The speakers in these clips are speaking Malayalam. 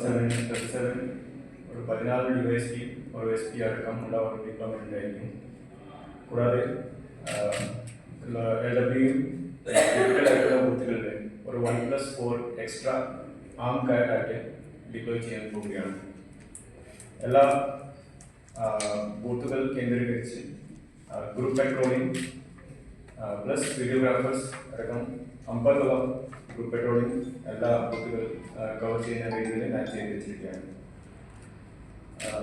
സെവൻ തേർട്ടി സെവൻ ഒരു പതിനാല് ഡി വൈ എസ് പി ഒരു എസ് പി അടക്കമുള്ള ഒരു ഡിപ്ലോയ്മെന്റ് ഉണ്ടായിരിക്കും കൂടാതെ എൽ ഡബ്ല്യു ആയിട്ടുള്ള ബൂത്തുകളിൽ ഒരു one plus four extra arm കാറ്റായിട്ട് deploy ചെയ്യാൻ പോവുകയാണ്. എല്ലാ ആ, ബൂത്തുകൾ കേന്ദ്രീകരിച്ച് ഗ്രൂപ്പ് പെട്രോളിംഗ് പ്ലസ് വീഡിയോഗ്രാഫേഴ്സ് അടക്കം അമ്പതോളം ഗ്രൂപ്പ് പെട്രോളിംഗ് എല്ലാ ബൂത്തുകൾ കവർ ചെയ്യുന്ന രീതിയിൽ ഞാൻ ചെയ്ത് വെച്ചിരിക്കുകയാണ്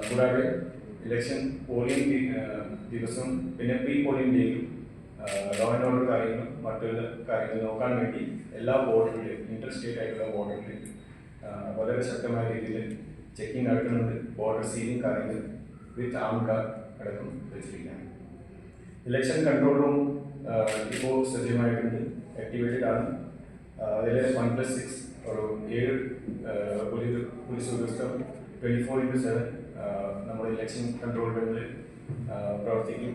കൂടാതെ ഇലക്ഷൻ പോളിംഗ് ദിവസം പിന്നെ പ്രീ പോളിംഗ് ഡേയും ലോ ആൻഡ് ഓർഡർ കാര്യങ്ങളും മറ്റുള്ള കാര്യങ്ങൾ നോക്കാൻ വേണ്ടി എല്ലാ ബോർഡറിലും ഇന്റർ സ്റ്റേറ്റ് ആയിട്ടുള്ള ബോർഡറിൽ വളരെ ശക്തമായ രീതിയിൽ ചെക്കിംഗ് നടക്കുന്നുണ്ട്. ബോർഡർ സീലിംഗ് കാര്യങ്ങൾ വിത്ത് ആംകാർ അടക്കം വെച്ചിരിക്കുകയാണ്. ഇലക്ഷൻ കൺട്രോൾ റൂം ഇപ്പോൾ സജീവമായിട്ടുണ്ട്. ആക്ടിവേറ്റഡ് ആണ്. അതിൽ വൺ പ്ലസ് സിക്സ് ഒരു ഏഴ് പോലീസ് പോലീസ് ഉദ്യോഗസ്ഥർ ട്വന്റി ഫോർ ഇന്റു സെവൻ നമ്മുടെ ഇലക്ഷൻ കൺട്രോൾ റൂമിൽ പ്രവർത്തിക്കും.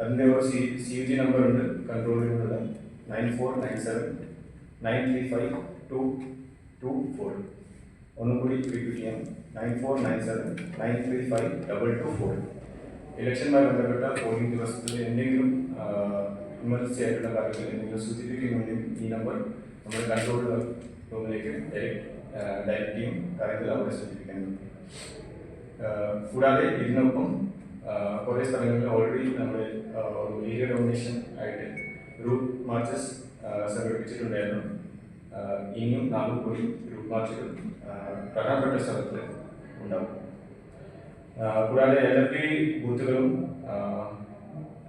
അതിന്റെ ഒരു C C U G number ഉണ്ട് control റൂമിലുള്ള nine four nine seven nine three five two two four ഒന്നും കൂടി റിപ്പീറ്റ് ചെയ്യാം. Nine four nine seven nine three five double two four ഇലക്ഷനുമായി ബന്ധപ്പെട്ട പോളിംഗ് ദിവസത്തിൽ എന്തെങ്കിലും ഇമർജൻസി ആയിട്ടുള്ള കാര്യങ്ങൾ എന്തെങ്കിലും സൂചിപ്പിക്കുന്നുണ്ടെങ്കിൽ ഈ നമ്പർ നമ്മുടെ കൺട്രോൾ റൂമിലേക്ക് ഡയറക്റ്റ് ചെയ്യും കാര്യങ്ങൾ അവിടെ സൂചിപ്പിക്കുന്നുണ്ട് ആഹ് കൂടാതെ ഇതിനൊപ്പം കുറേ സ്ഥലങ്ങളിൽ ഓൾറെഡി നമ്മൾ ഏരിയ ഡൊമിനേഷൻ ആയിട്ട് റൂട്ട് മാർച്ചസ് സംഘടിപ്പിച്ചിട്ടുണ്ടായിരുന്നു. ഇനിയും നാല് കൂടി റൂട്ട് മാർച്ചുകൾ പ്രധാനപ്പെട്ട സ്ഥലത്ത് ഉണ്ടാവും. കൂടാതെ എൽ എഫ് ബി ബൂത്തുകളും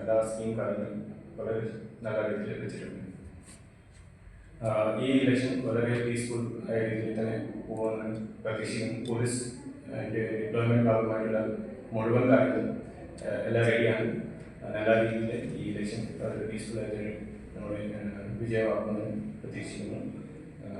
എല്ലാ സ്കീം കാര്യങ്ങളും വളരെ നല്ല രീതിയിൽ വെച്ചിട്ടുണ്ട്. ഈ ഇലക്ഷൻ വളരെ പീസ്ഫുൾ ആയ രീതിയിൽ തന്നെ പോകുമെന്ന് പ്രതീക്ഷിക്കുന്നു. പോലീസ് ഡിപ്ലോയ്മെന്റ് ഭാഗമായിട്ടുള്ള മുഴുവൻ കാര്യങ്ങളും എല്ലാം റെഡിയാണ് നല്ല രീതിയിൽ ഈ ഇലക്ഷൻ വളരെ പീസ്ഫുൾ ആയിട്ട് നമ്മൾ വിജയമാക്കുമെന്ന് പ്രതീക്ഷിക്കുന്നു.